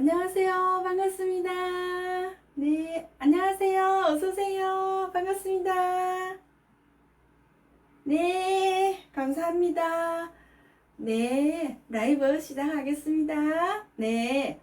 안녕하세요. 반갑습니다. 네, 안녕하세요. 어서오세요. 반갑습니다. 네, 감사합니다. 네, 라이브 시작하겠습니다. 네.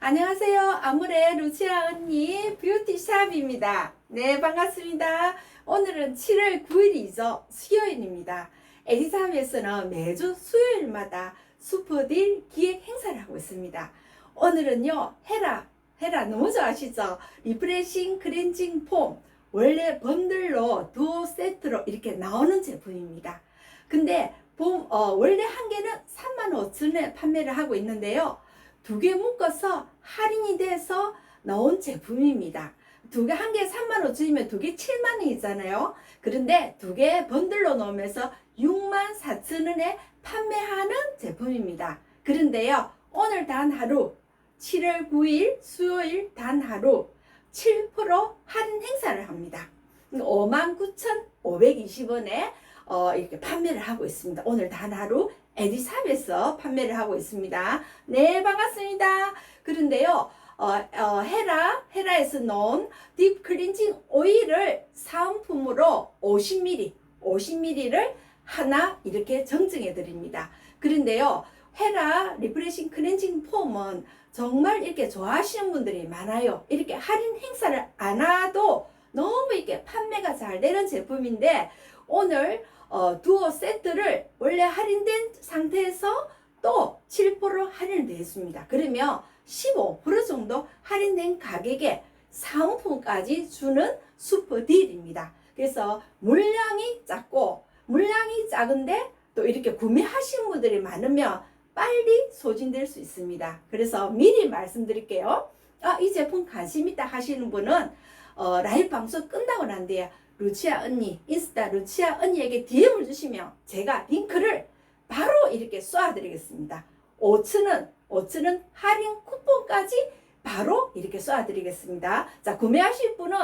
안녕하세요. 아무래 루치아 언니 뷰티샵입니다. 네, 반갑습니다. 오늘은 7월 9일이죠. 수요일입니다. 에디사업에서는 매주 수요일마다 슈퍼딜 기획 행사를 하고 있습니다. 오늘은요, 헤라, 헤라 너무 좋아하시죠? 리프레싱 클렌징 폼. 원래 번들로 두 세트로 이렇게 나오는 제품입니다. 근데 봄, 어, 원래 한 개는 35,000원에 판매를 하고 있는데요. 두 개 묶어서 할인이 돼서 나온 제품입니다. 두 개, 한 개 35,000원이면 두 개 7만원이잖아요. 그런데 두 개 번들로 넣으면서 64,000원에 판매하는 제품입니다. 그런데요, 오늘 단 하루, 7월 9일 수요일 단 하루 7% 할인 행사를 합니다. 59,520원에 어, 이렇게 판매를 하고 있습니다. 오늘 단 하루 에디샵에서 판매를 하고 있습니다. 네, 반갑습니다. 그런데요, 어, 어, 헤라, 헤라에서 넣은 딥 클렌징 오일을 사은품으로 50ml, 50ml를 하나 이렇게 정증해 드립니다. 그런데요, 헤라 리프레싱 클렌징 폼은 정말 이렇게 좋아하시는 분들이 많아요. 이렇게 할인 행사를 안 와도 너무 이렇게 판매가 잘 되는 제품인데 오늘 어, 두어 세트를 원래 할인된 상태에서 또 7% 할인을 내습니다. 그러면 15% 정도 할인된 가격에 사은품까지 주는 슈퍼 딜입니다. 그래서 물량이 작고 물량이 작은데 또 이렇게 구매하신 분들이 많으면 빨리 소진될 수 있습니다. 그래서 미리 말씀드릴게요. 아, 이 제품 관심 있다 하시는 분은 어, 라이브 방송 끝나고 난 뒤에 루치아 언니, 인스타 루치아 언니에게 DM을 주시면 제가 링크를 바로 이렇게 쏴드리겠습니다. 5천원, 5천원 할인 쿠폰까지 바로 이렇게 쏴드리겠습니다. 자, 구매하실 분은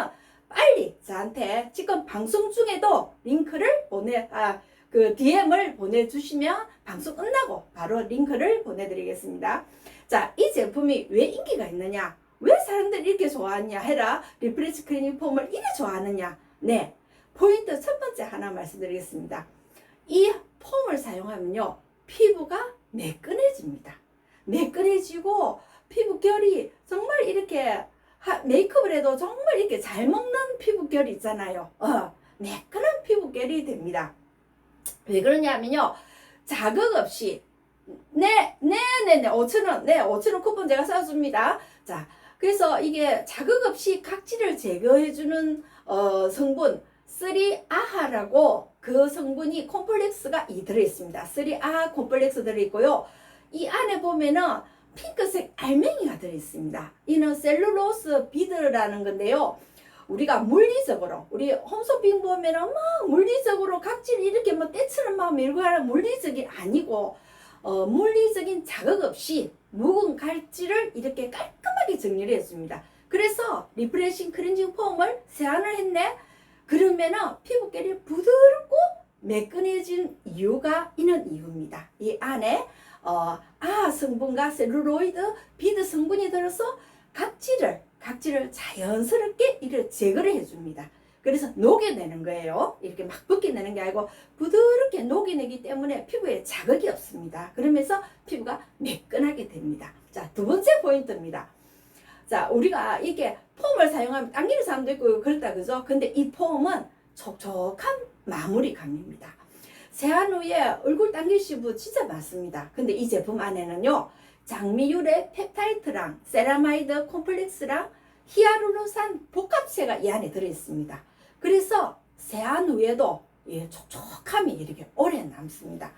빨리 저한테 지금 방송 중에도 링크를 보내, 아, 그 DM을 보내주시면 방송 끝나고 바로 링크를 보내드리겠습니다. 자, 이 제품이 왜 인기가 있느냐? 왜 사람들이 이렇게 좋아하냐? 해라. 리프레시 클리닝 폼을 이렇게 좋아하느냐? 네. 포인트 첫 번째 하나 말씀드리겠습니다. 이 폼을 사용하면요. 피부가 매끈해집니다. 매끈해지고 피부결이 정말 이렇게 하- 메이크업을 해도 정말 이렇게 잘 먹는 피부결이 있잖아요. 어, 매끈한 피부결이 됩니다. 왜 그러냐면요. 자극 없이 네, 네, 네, 네, 5천원, 네, 5천원 쿠폰 제가 써줍니다. 자, 그래서 이게 자극 없이 각질을 제거해주는 어, 성분 3아하라고 그 성분이 콤플렉스가 이 들어있습니다. 3아 콤플렉스 들어있고요. 이 안에 보면은 핑크색 알맹이가 들어있습니다. 이는 셀룰로스 비드라는 건데요. 우리가 물리적으로 우리 홈쇼핑 보면은 막 물리적으로 각질 이렇게 뭐 떼처럼 막 밀고 하는 물리적이 아니고 어, 물리적인 자극 없이 묵은 각질을 이렇게 깔끔하게 정리를 했습니다. 그래서 리프레싱 클렌징 폼을 세안을 했네. 그러면은 피부결이 부드럽고 매끈해진 이유가 있는 이유입니다. 이 안에 어, 아 성분과 셀룰로이드, 비드 성분이 들어서 각질을 각질을 자연스럽게 이를 제거를 해줍니다. 그래서 녹여내는 거예요. 이렇게 막 벗겨내는 게 아니고 부드럽게 녹여내기 때문에 피부에 자극이 없습니다. 그러면서 피부가 매끈하게 됩니다. 자, 두 번째 포인트입니다. 자, 우리가 이게 폼을 사용하면 당기는 사람도 있고 그렇다 그죠? 근데 이 폼은 촉촉한 마무리감입니다. 세안 후에 얼굴 당기시 분 진짜 많습니다. 근데 이 제품 안에는요. 장미유래 펩타이트랑 세라마이드 콤플렉스랑 히아루론산 복합체가 이 안에 들어있습니다. 그래서 세안 후에도 예, 촉촉함이 이렇게 오래 남습니다.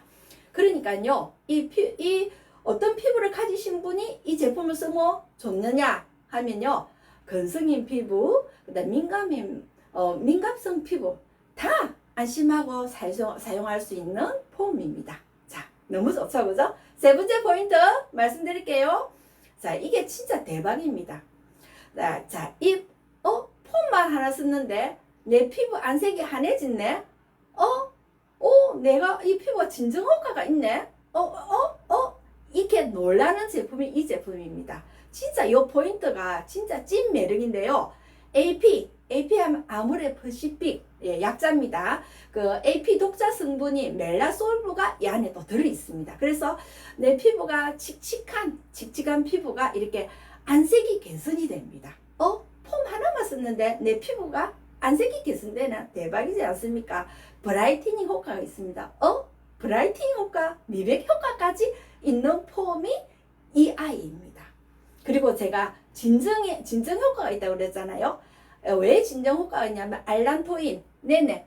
그러니까요, 이, 피, 이 어떤 피부를 가지신 분이 이 제품을 쓰면 좋느냐 하면요, 건성인 피부, 그다음 민감인 어, 민감성 피부 다 안심하고 사용, 사용할 수 있는 폼입니다. 자, 너무 좋죠, 그죠? 세 번째 포인트 말씀드릴게요. 자, 이게 진짜 대박입니다. 자, 자, 이, 어, 폼만 하나 썼는데, 내 피부 안색이 환해졌네? 어? 어, 내가 이 피부가 진정 효과가 있네? 어, 어, 어? 이렇게 놀라는 제품이 이 제품입니다. 진짜 이 포인트가 진짜 찐 매력인데요. AP, AP 하면 아무레 퍼시픽 예, 약자입니다. 그 AP 독자 성분이 멜라솔브가 이 안에 또 들어 있습니다. 그래서 내 피부가 칙칙한 칙칙한 피부가 이렇게 안색이 개선이 됩니다. 어? 폼 하나만 썼는데 내 피부가 안색이 개선되나 대박이지 않습니까? 브라이트닝 효과가 있습니다. 어? 브라이트닝 효과, 미백 효과까지 있는 폼이 이 아이입니다. 그리고 제가 진정에 진정 효과가 있다고 그랬잖아요. 어, 왜 진정 효과가 있냐면 알란토인, 네네,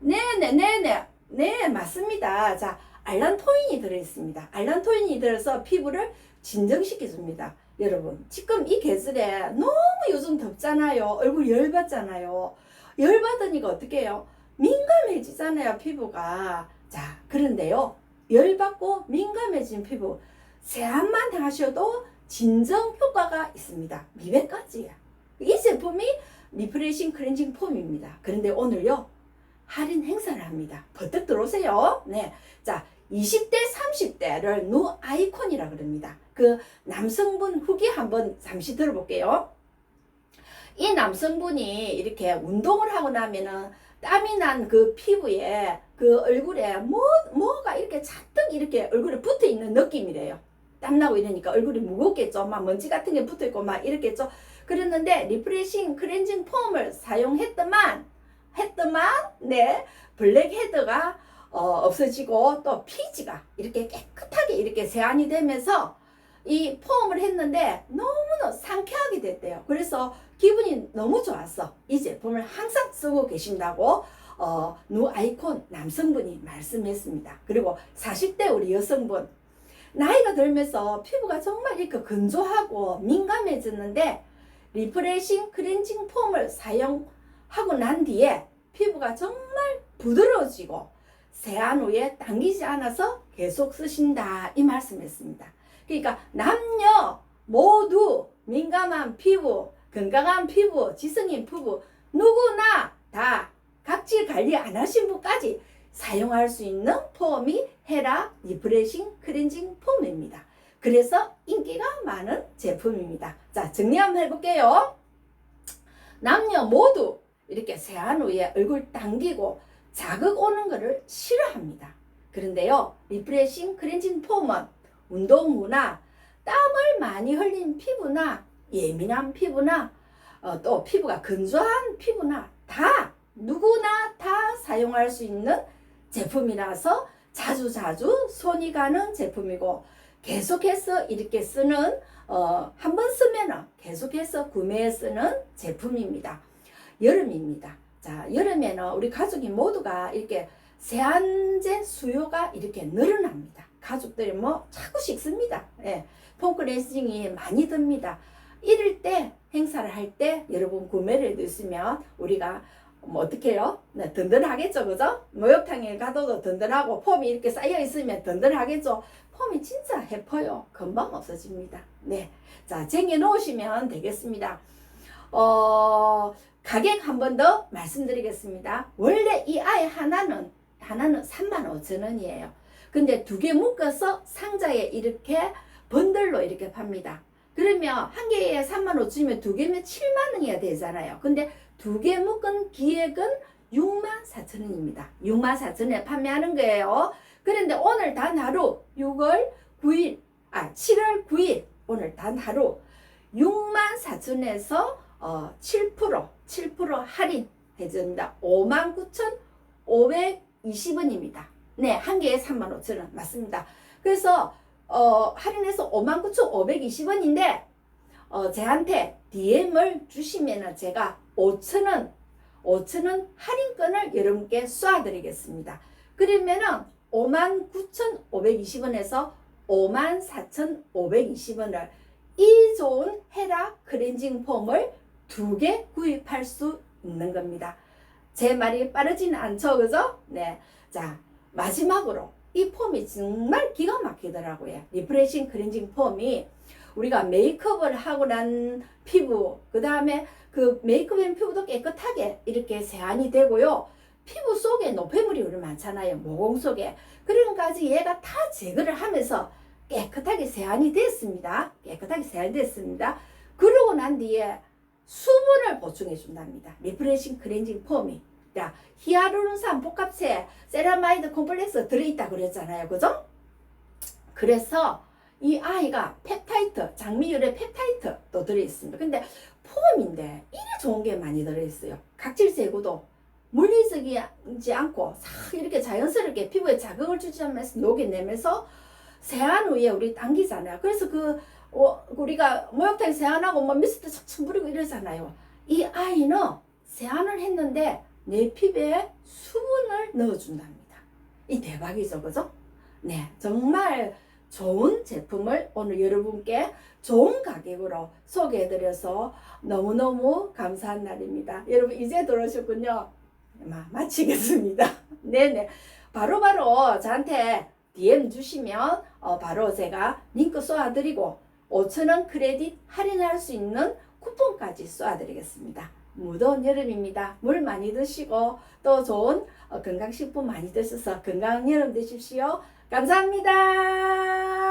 네네, 네네, 네 맞습니다. 자, 알란토인이 들어있습니다. 알란토인이 들어서 피부를 진정시켜줍니다. 여러분, 지금 이 계절에 너무 요즘 덥잖아요. 얼굴 열받잖아요. 열받으니까 어떻게 해요? 민감해지잖아요, 피부가. 자, 그런데요. 열받고 민감해진 피부, 세안만 하셔도 진정 효과가 있습니다. 미백까지. 이 제품이 리프레싱 클렌징 폼입니다. 그런데 오늘요, 할인 행사를 합니다. 버뜩 들어오세요. 네. 자, 20대, 30대를 누 아이콘이라 그럽니다. 그 남성분 후기 한번 잠시 들어볼게요. 이 남성분이 이렇게 운동을 하고 나면은 땀이 난 그 피부에 그 얼굴에 뭐, 뭐가 이렇게 잔뜩 이렇게 얼굴에 붙어 있는 느낌이래요. 땀나고 이러니까 얼굴이 무겁겠죠. 막 먼지 같은 게 붙어 있고 막 이랬겠죠. 그랬는데 리프레싱 클렌징 폼을 사용했더만 했더만 네 블랙 헤드가 어, 없어지고 또 피지가 이렇게 깨끗하게 이렇게 세안이 되면서 이 폼을 했는데 너무나 상쾌하게 됐대요. 그래서 기분이 너무 좋았어. 이 제품을 항상 쓰고 계신다고 어, 누 아이콘 남성분이 말씀했습니다. 그리고 40대 우리 여성분 나이가 들면서 피부가 정말 이렇게 건조하고 민감해졌는데 리프레싱 클렌징 폼을 사용하고 난 뒤에 피부가 정말 부드러워지고 세안 후에 당기지 않아서 계속 쓰신다 이 말씀했습니다. 그러니까 남녀 모두 민감한 피부, 건강한 피부, 지성인 피부 누구나 다 각질 관리 안 하신 분까지 사용할 수 있는 폼이 헤라 리프레싱 클렌징 폼입니다. 그래서 인기가 많은 제품입니다. 자, 정리 한번 해볼게요. 남녀 모두 이렇게 세안 후에 얼굴 당기고 자극 오는 것을 싫어합니다. 그런데요, 리프레싱 클렌징 폼은 운동 후나 땀을 많이 흘린 피부나 예민한 피부나 어, 또 피부가 건조한 피부나 다 누구나 다 사용할 수 있는 제품이라서 자주 자주 손이 가는 제품이고 계속해서 이렇게 쓰는 어, 한 번 쓰면 계속해서 구매해 쓰는 제품입니다. 여름입니다. 자, 여름에는 우리 가족이 모두가 이렇게 세안제 수요가 이렇게 늘어납니다. 가족들이 뭐 자꾸 식습니다. 예. 폼클렌징이 많이 듭니다. 이럴 때 행사를 할 때 여러분 구매를 해두시면 우리가 뭐 어떻게 해요? 네, 든든하겠죠, 그죠? 목욕탕에 가도 든든하고 폼이 이렇게 쌓여 있으면 든든하겠죠. 폼이 진짜 해퍼요. 금방 없어집니다. 네, 자 쟁여 놓으시면 되겠습니다. 어, 가격 한 번 더 말씀드리겠습니다. 원래 이 아이 하나는 하나는 35,000원이에요. 근데 두 개 묶어서 상자에 이렇게 번들로 이렇게 팝니다. 그러면 한 개에 35,000원이면 두 개면 7만 원이야 되잖아요. 근데 두 개 묶은 기획은 64,000원입니다. 64,000원에 판매하는 거예요. 그런데 오늘 단 하루 6월 9일 아 7월 9일 오늘 단 하루 64,000원에서 어, 7% 7% 할인해 줍니다. 59,500 20원입니다. 네, 한 개에 35,000원 맞습니다. 그래서 어, 할인해서 59,520원인데 어, 제한테 DM을 주시면 제가 5,000원 5,000원 할인권을 여러분께 쏴드리겠습니다. 그러면은 59,520원에서 54,520원을 이 좋은 헤라 클렌징 폼을 두 개 구입할 수 있는 겁니다. 제 말이 빠르지는 않죠, 그죠? 네. 자, 마지막으로 이 폼이 정말 기가 막히더라고요. 리프레싱 클렌징 폼이 우리가 메이크업을 하고 난 피부, 그 다음에 그 메이크업한 피부도 깨끗하게 이렇게 세안이 되고요. 피부 속에 노폐물이 우리 많잖아요. 모공 속에. 그런 까지 얘가 다 제거를 하면서 깨끗하게 세안이 됐습니다. 깨끗하게 세안이 됐습니다. 그러고 난 뒤에 수분을 보충해 준답니다. 리프레싱 클렌징 폼이. 자, 히아루론산 복합체 세라마이드 콤플렉스 들어있다 그랬잖아요. 그죠? 그래서 이 아이가 펩타이트, 장미유래 펩타이트도 들어있습니다. 근데 폼인데 이리 좋은 게 많이 들어있어요. 각질 제거도 물리적이지 않고 싹 이렇게 자연스럽게 피부에 자극을 주면서 녹여내면서 세안 후에 우리 당기잖아요. 그래서 그 어, 우리가 목욕탕 세안하고 뭐 미스트 척척 뿌리고 이러잖아요. 이 아이는 세안을 했는데 내 피부에 수분을 넣어준답니다. 이 대박이죠, 그죠? 네, 정말 좋은 제품을 오늘 여러분께 좋은 가격으로 소개해드려서 너무너무 감사한 날입니다. 여러분 이제 들어오셨군요. 마, 마치겠습니다. 네네. 바로바로 저한테 DM 주시면 어, 바로 제가 링크 쏘아드리고 5천원 크레딧 할인할 수 있는 쿠폰까지 쏘아드리겠습니다. 무더운 여름입니다. 물 많이 드시고 또 좋은 어, 건강식품 많이 드셔서 건강한 여름 되십시오. 감사합니다.